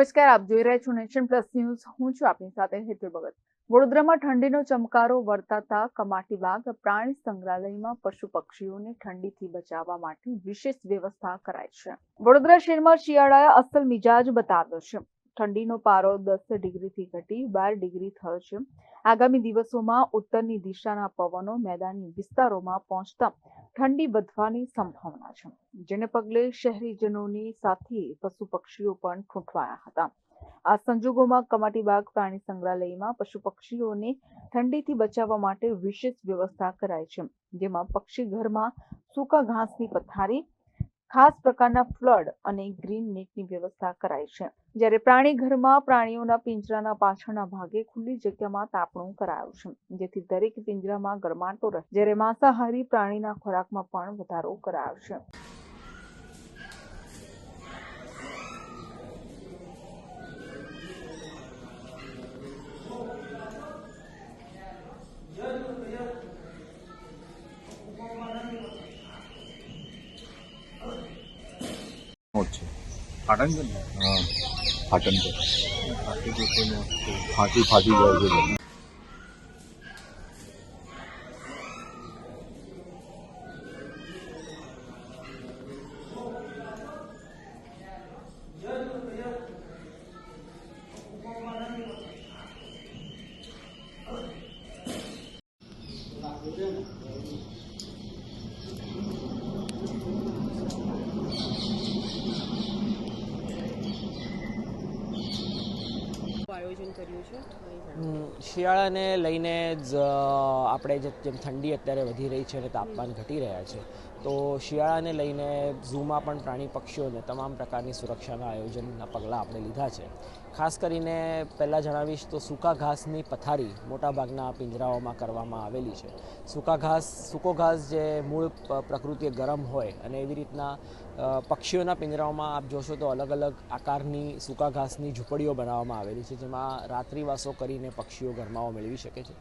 નમસ્કાર, આપ જોઈ રહ્યા છો નેશન પ્લસ ન્યૂઝ. હું છું આપની સાથે હેતુ ભગત. વડોદરામાં ઠંડીનો ચમકારો વર્તાતા કમાટીબાગ પ્રાણી સંગ્રહાલયમાં પશુ પક્ષીઓને ઠંડીથી બચાવવા માટે વિશેષ વ્યવસ્થા કરાઈ છે. વડોદરા શહેરમાં શિયાળાએ અસલ મિજાજ બતાવ્યો છે. ઠંડીનો પારો દસ ડિગ્રીથી ઘટી બાર ડિગ્રી થયો છે. આગામી દિવસોમાં ઉત્તરની દિશાના પવનો મેદાની વિસ્તારોમાં પહોંચતા ઠંડી વધવાની સંભાવના છે. જેને પગલે શહેરીજનોની સાથે પશુ પક્ષીઓ પણ ઠૂંઠવાયા હતા. આ સંજોગોમાં કમાટીબાગ પ્રાણી સંગ્રહાલયમાં પશુ પક્ષીઓને ઠંડીથી બચાવવા માટે વિશેષ વ્યવસ્થા કરાઈ છે. જેમાં પક્ષી ઘરમાં સૂકા ઘાસની પથારી ખાસ પ્રકારના ફ્લડ અને ગ્રીન નેટની વ્યવસ્થા કરાઈ છે. જ્યારે પ્રાણી ઘરમાં પ્રાણીઓના પિંજરાના પાછળના ભાગે ખુલ્લી જગ્યામાં તાપણું કરાયું છે. જેથી દરેક પિંજરામાં ગરમાટો રહે. જ્યારે માંસાહારી પ્રાણીના ખોરાકમાં પણ વધારો કરાયો છે મોજ છે પાટણ છે ને? હા પાટણ છે ફાંસી ફાટી જાય છે બધું. આયોજન કર્યું છે? શિયાળાને લઈને જ આપણે જેમ ઠંડી અત્યારે વધી રહી છે અને તાપમાન ઘટી રહ્યા છે, તો શિયાળાને લઈને ઝૂમાં પણ પ્રાણી પક્ષીઓને તમામ પ્રકારની સુરક્ષાના આયોજનના પગલાં આપણે લીધા છે. ખાસ કરીને પહેલાં જણાવીશ તો સૂકા ઘાસની પથારી મોટાભાગના પિંજરાઓમાં કરવામાં આવેલી છે. સૂકા ઘાસ, સૂકો ઘાસ જે મૂળ પ્રકૃતિએ ગરમ હોય અને એવી રીતના પક્ષીઓના પિંજરાઓમાં આપ જોશો તો અલગ અલગ આકારની સૂકા ઘાસની ઝૂંપડીઓ બનાવવામાં આવેલી છે, જેમાં રાત્રિવાસો કરીને પક્ષીઓ ગરમાવો મેળવી શકે છે.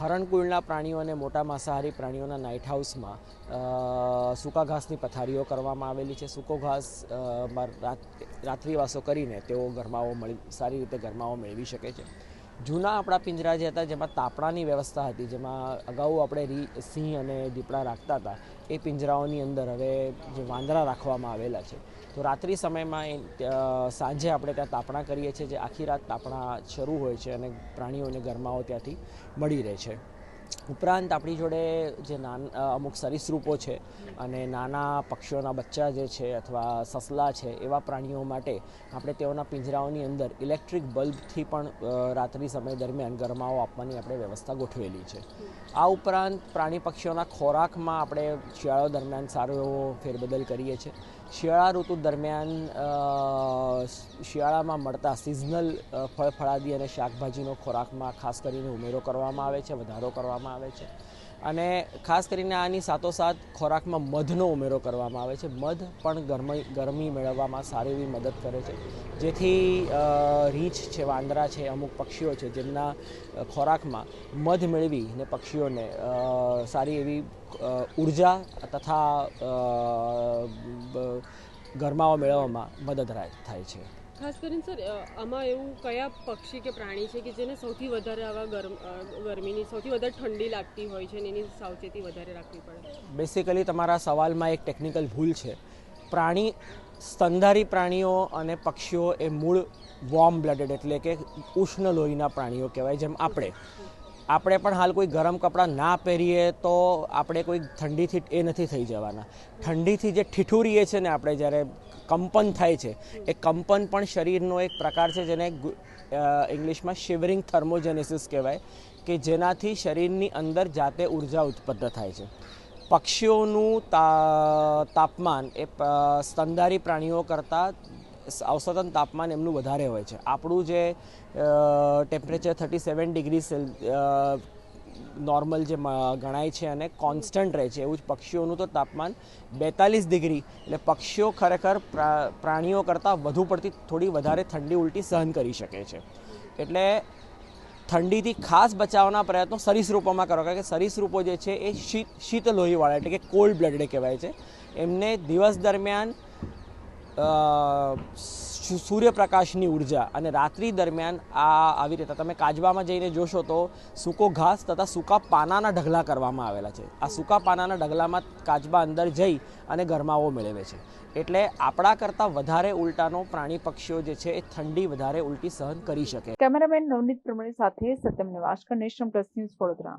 હરણકુળના પ્રાણીઓ અને મોટા માંસાહારી પ્રાણીઓના નાઇટ હાઉસમાં સૂકા ઘાસની પથારીઓ કરવામાં આવેલી છે. સૂકો ઘાસ રાત- રાત્રિવાસો કરીને તેઓ ગરમાવો મળી, સારી રીતે ગરમાવો મેળવી શકે છે. જૂના આપણા પિંજરા જે હતા જેમાં તાપણાની વ્યવસ્થા હતી જેમાં અગાઉ આપણે રી સિંહ અને દીપડા રાખતા હતા એ પિંજરાઓની અંદર હવે જે વાંદરા રાખવામાં આવેલા છે. તો રાત્રિ સમયમાં એ, સાંજે આપણે ત્યાં તાપણા કરીએ છીએ જે આખી રાત તાપણા શરૂ હોય છે અને પ્રાણીઓને ગરમાઓ ત્યાંથી મળી રહે છે. ઉપરાંત આપણી જોડે જે નાન અમુક સરીસૃપો છે અને નાના પક્ષીઓના બચ્ચા જે છે અથવા સસલા છે એવા પ્રાણીઓ માટે આપણે તેઓના પિંજરાઓની અંદર ઇલેક્ટ્રિક બલ્બથી પણ રાત્રિ સમય દરમિયાન ગરમાવો આપવાની આપણે વ્યવસ્થા ગોઠવેલી છે. આ ઉપરાંત પ્રાણી પક્ષીઓના ખોરાકમાં આપણે શિયાળો દરમિયાન સારો એવો ફેરબદલ કરીએ છીએ. શિયાળા ઋતુ દરમિયાન શિયાળામાં મળતા સિઝનલ ફળ ફળાદી અને શાકભાજીનો ખોરાકમાં ખાસ કરીને ઉમેરો કરવામાં આવે છે, વધારો કરવામાં આવે છે. અને ખાસ કરીને આની સાથોસાથ ખોરાકમાં મધનો ઉમેરો કરવામાં આવે છે. મધ પણ ગરમી ગરમી મેળવવામાં સારી એવી મદદ કરે છે. જેથી રીંછ છે, વાંદરા છે, અમુક પક્ષીઓ છે, જેમના ખોરાકમાં મધ મેળવીને પક્ષીઓને સારી એવી ઊર્જા તથા ગરમાવો મેળવવામાં મદદ થાય છે. ખાસ કરીને સર આમાં એવું કયા પક્ષી કે પ્રાણી છે કે જેને સૌથી વધારે આવા ગરમ ગરમીની, સૌથી વધારે ઠંડી લાગતી હોય છે અને એની સાવચેતી વધારે રાખવી પડે? બેસિકલી તમારા સવાલમાં એક ટેકનિકલ ભૂલ છે. પ્રાણી, સ્તનધારી પ્રાણીઓ અને પક્ષીઓ એ મૂળ વોર્મ બ્લડેડ એટલે કે ઉષ્ણ લોહીના પ્રાણીઓ કહેવાય, જેમ આપણે. આપણે પણ હાલ કોઈ ગરમ કપડાં ના પહેરીએ તો આપણે કોઈ ઠંડીથી એ નથી થઈ જવાના. ઠંડીથી જે ઠીઠુરીએ છે ને આપણે જ્યારે કંપન થાય છે. એ કંપન પણ શરીરનો એક પ્રકાર છે જેને ઇંગ્લિશમાં શિવરિંગ થર્મોજેનેસિસ કહેવાય, કે જેનાથી શરીરની અંદર જાતે ઊર્જા ઉત્પન્ન થાય છે. પક્ષીઓનું તાપમાન એ સ્તનધારી પ્રાણીઓ કરતાં અવસતન તાપમાન એમનું વધારે હોય છે. આપણું જે temperature thirty seven degree normal જે ગણાય છે અને કોન્સ્ટન્ટ રહે છે. એવું જ પક્ષીઓનું તો તાપમાન બેતાલીસ ડિગ્રી. એટલે પક્ષીઓ ખરેખર પ્રા- પ્રાણીઓ કરતાં વધુ પડતી થોડી વધારે ઠંડી ઉલટી સહન કરી શકે છે. એટલે ઠંડીથી ખાસ બચાવના પ્રયત્નો સરીસૃપોમાં કરો. કારણ કે સરીસૃપો જે છે એ શીત લોહીવાળા એટલે કે કોલ્ડ બ્લડેડ કહેવાય છે. એમને દિવસ દરમિયાન સૂર્યપ્રકાશની ઊર્જા અને રાત્રિ દરમિયાન આ આવી રીતે, તમે કાજબામાં જઈને જોશો તો સૂકો ઘાસ તથા સૂકા પાનાના ઢગલા કરવામાં આવેલા છે. આ સૂકા પાનાના ઢગલામાં કાચબા અંદર જઈ અને ગરમાવો મેળવે છે. એટલે આપણા કરતાં વધારે ઉલટાનો પ્રાણી પક્ષીઓ જે છે એ ઠંડી વધારે ઉલટી સહન કરી શકે. કેમેરામેન નવનીત પ્રમાણે સાથે Satyam Niwaskar Nation Plus News Vadodara.